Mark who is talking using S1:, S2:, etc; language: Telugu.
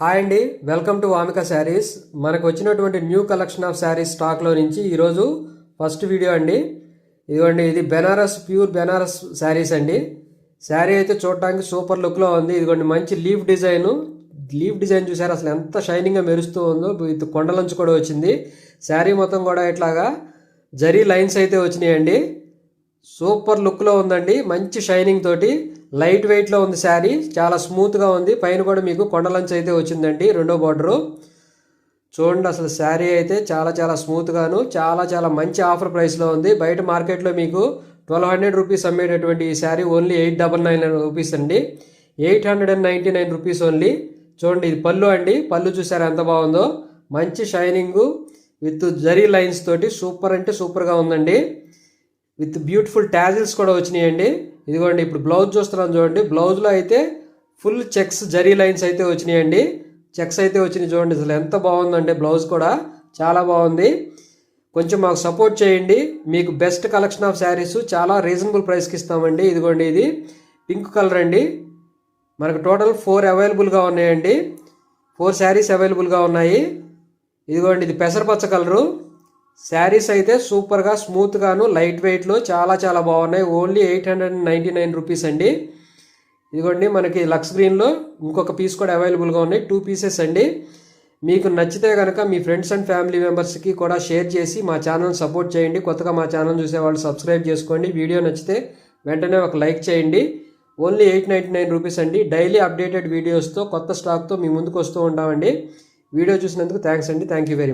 S1: హాయ్ అండి వెల్కమ్ టు వామిక శారీస్. మనకు వచ్చినటువంటి న్యూ కలెక్షన్ ఆఫ్ శారీస్ స్టాక్లో నుంచి ఈరోజు ఫస్ట్ వీడియో అండి. ఇదిగోండి ఇది బెనారస్ ప్యూర్ బెనారస్ శారీస్ అండి. శారీ అయితే చూడటానికి సూపర్ లుక్లో ఉంది. ఇదిగోండి మంచి లీఫ్ డిజైన్. లీఫ్ డిజైన్ చూసారు అసలు ఎంత షైనింగ్గా మెరుస్తూ ఉందో. ఇది కొండలంచు కూడా వచ్చింది. శారీ మొత్తం కూడా ఇట్లాగా జరీ లైన్స్ అయితే వచ్చినాయండి. సూపర్ లుక్లో ఉందండి మంచి షైనింగ్ తోటి. లైట్ వెయిట్లో ఉంది శారీ. చాలా స్మూత్గా ఉంది. పైన కూడా మీకు కొండలంచు అయితే వచ్చిందండి. రెండో బార్డరు చూడండి అసలు శారీ అయితే చాలా చాలా స్మూత్గాను చాలా చాలా మంచి ఆఫర్ ప్రైస్లో ఉంది. బయట మార్కెట్లో మీకు ట్వెల్వ్ హండ్రెడ్ రూపీస్ అమ్మేటటువంటి ఈ sari only eight double nine rupees అండి. Eight hundred and ninety nine rupees only. చూడండి ఇది పళ్ళు అండి. పళ్ళు చూసారు ఎంత బాగుందో? మంచి షైనింగ్ విత్ జరీ లైన్స్ తోటి సూపర్ అంటే సూపర్గా ఉందండి. విత్ బ్యూటిఫుల్ ట్యాజిల్స్ కూడా వచ్చినాయండి. ఇదిగోండి ఇప్పుడు బ్లౌజ్ చూస్తున్నాను చూడండి. బ్లౌజ్లో అయితే ఫుల్ చెక్స్ జరీ లైన్స్ అయితే వచ్చినాయండి. చెక్స్ అయితే వచ్చినాయి చూడండి. అసలు ఎంత బాగుందంటే బ్లౌజ్ కూడా. చాలా బాగుంది. కొంచెం మాకు సపోర్ట్ చేయండి. మీకు బెస్ట్ కలెక్షన్ ఆఫ్ శారీస్ చాలా రీజనబుల్ ప్రైస్కి ఇస్తామండి. ఇదిగోండి ఇది. పింక్ కలర్ అండి. మనకు టోటల్ ఫోర్ అవైలబుల్గా ఉన్నాయండి. ఫోర్ శారీస్ అవైలబుల్గా ఉన్నాయి. ఇదిగోండి ఇది పెసరపచ్చ కలరు శారీస్ అయితే సూపర్గా స్మూత్గాను లైట్ వెయిట్లో చాలా చాలా బాగున్నాయి. Only eight hundred ninety nine rupees అండి. ఇదిగోండి మనకి లక్స్ గ్రీన్లో ఇంకొక పీస్ కూడా అవైలబుల్గా ఉన్నాయి. టూ పీసెస్ అండి. మీకు నచ్చితే కనుక మీ ఫ్రెండ్స్ అండ్ ఫ్యామిలీ మెంబర్స్కి కూడా షేర్ చేసి మా ఛానల్ సపోర్ట్ చేయండి. కొత్తగా మా ఛానల్ చూసే వాళ్ళు సబ్స్క్రైబ్ చేసుకోండి. వీడియో నచ్చితే వెంటనే ఒక లైక్ చేయండి. Only eight ninety nine rupees అండి. డైలీ అప్డేటెడ్ వీడియోస్తో కొత్త స్టాక్తో మీ ముందుకు వస్తూ ఉంటామండి. వీడియో చూసినందుకు థ్యాంక్స్ అండి. Thank you very much.